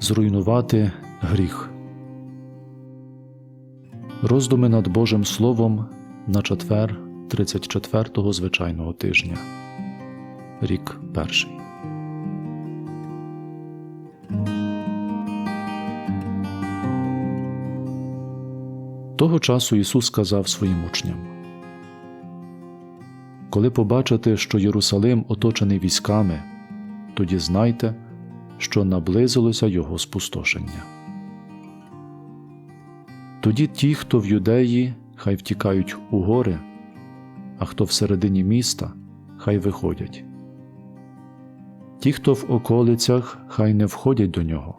Зруйнувати гріх. Роздуми над Божим Словом на четвер 34-го звичайного тижня. Рік перший. Того часу Ісус сказав своїм учням: Коли побачите, що Єрусалим оточений військами, тоді знайте, що наблизилося Його спустошення. Тоді ті, хто в юдеї, хай втікають у гори, а хто всередині міста, хай виходять. Ті, хто в околицях, хай не входять до нього,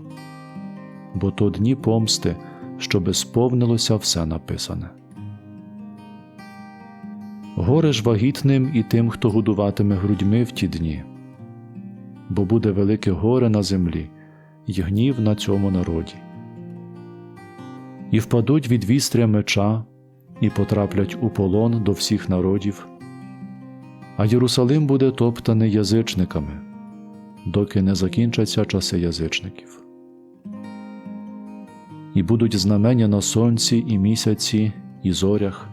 бо то дні помсти, щоби сповнилося все написане. Горе ж вагітним і тим, хто годуватиме грудьми в ті дні, бо буде велике горе на землі й гнів на цьому народі. І впадуть від вістря меча, і потраплять у полон до всіх народів, а Єрусалим буде топтаний язичниками, доки не закінчаться часи язичників. І будуть знамення на сонці і місяці, і зорях,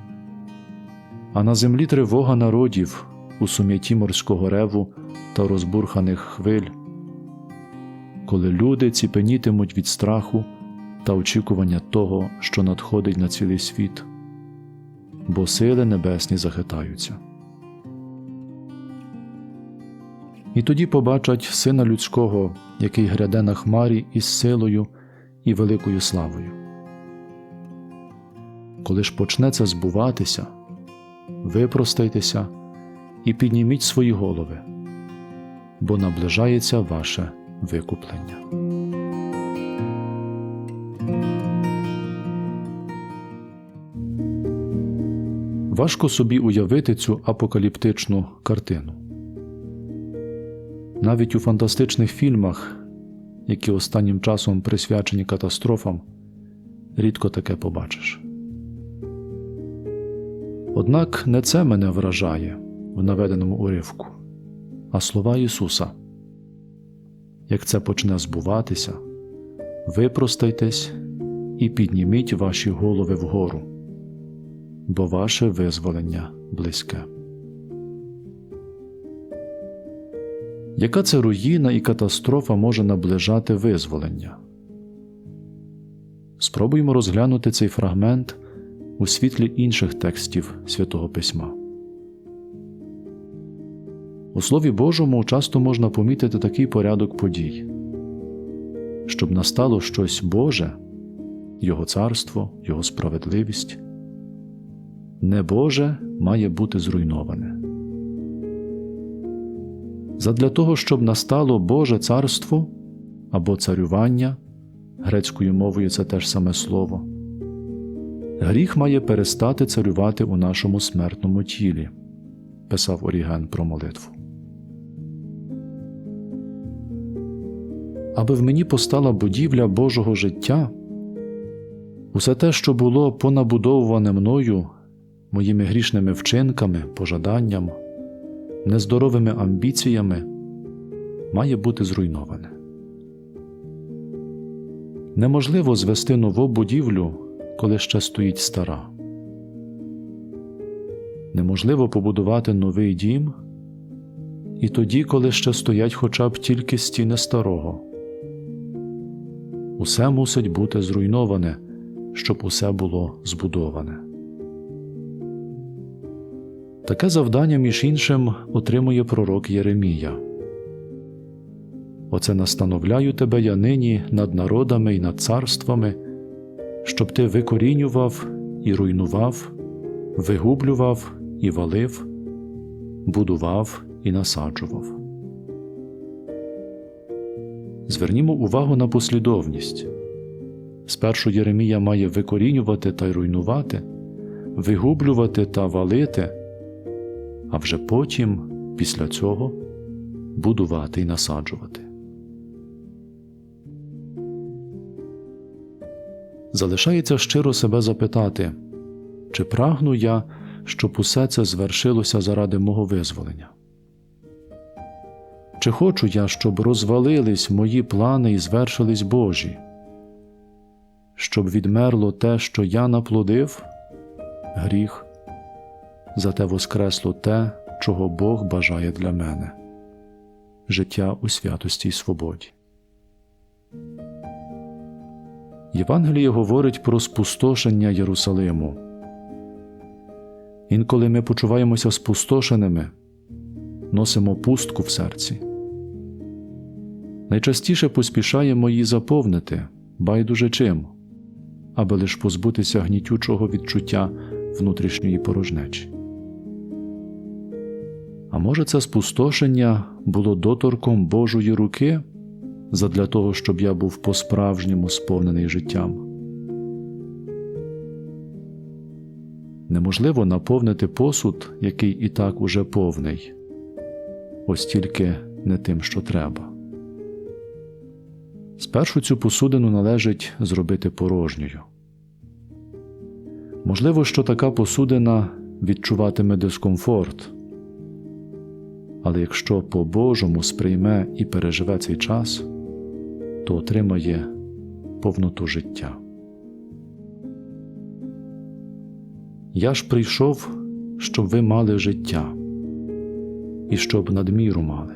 а на землі тривога народів у сум'яті морського реву та розбурханих хвиль, коли люди ціпенітимуть від страху та очікування того, що надходить на цілий світ, бо сили небесні захитаються. І тоді побачать Сина Людського, який гряде на хмарі із силою і великою славою. Коли ж почне це збуватися, випростайтеся і підніміть свої голови, бо наближається ваше викуплення. Важко собі уявити цю апокаліптичну картину. Навіть у фантастичних фільмах, які останнім часом присвячені катастрофам, рідко таке побачиш. Однак не це мене вражає в наведеному уривку, а слова Ісуса. Як це почне збуватися, випростайтесь і підніміть ваші голови вгору, бо ваше визволення близьке. Яка це руїна і катастрофа може наближати визволення? Спробуємо розглянути цей фрагмент у світлі інших текстів Святого Письма. У Слові Божому часто можна помітити такий порядок подій, щоб настало щось Боже, Його царство, Його справедливість. Небоже має бути зруйноване. Задля того, щоб настало Боже царство або царювання, грецькою мовою це теж саме слово, гріх має перестати царювати у нашому смертному тілі, писав Оріген про молитву. Аби в мені постала будівля Божого життя, усе те, що було понабудовуване мною, моїми грішними вчинками, пожаданням, нездоровими амбіціями, має бути зруйноване. Неможливо звести нову будівлю, коли ще стоїть стара. Неможливо побудувати новий дім і тоді, коли ще стоять хоча б тільки стіни старого. Усе мусить бути зруйноване, щоб усе було збудоване. Таке завдання, між іншим, отримує пророк Єремія. Оце настановляю тебе я нині над народами і над царствами, щоб ти викорінював і руйнував, вигублював і валив, будував і насаджував. Звернімо увагу на послідовність. Спершу Єремія має викорінювати та руйнувати, вигублювати та валити, а вже потім, після цього, будувати й насаджувати. Залишається щиро себе запитати, чи прагну я, щоб усе це звершилося заради мого визволення? Чи хочу я, щоб розвалились мої плани і звершились Божі? Щоб відмерло те, що я наплодив? Гріх, зате воскресло те, чого Бог бажає для мене життя у святості й свободі. Євангеліє говорить про спустошення Єрусалиму. Інколи ми почуваємося спустошеними, носимо пустку в серці. Найчастіше поспішаємо її заповнити, байдуже чим, аби лиш позбутися гнітючого відчуття внутрішньої порожнечі. А може, це спустошення було доторком Божої руки задля того, щоб я був по-справжньому сповнений життям. Неможливо наповнити посуд, який і так уже повний, ось тільки не тим, що треба. Спершу цю посудину належить зробити порожньою. Можливо, що така посудина відчуватиме дискомфорт, але якщо по-божому сприйме і переживе цей час, то отримає повноту життя. Я ж прийшов, щоб ви мали життя і щоб надміру мали.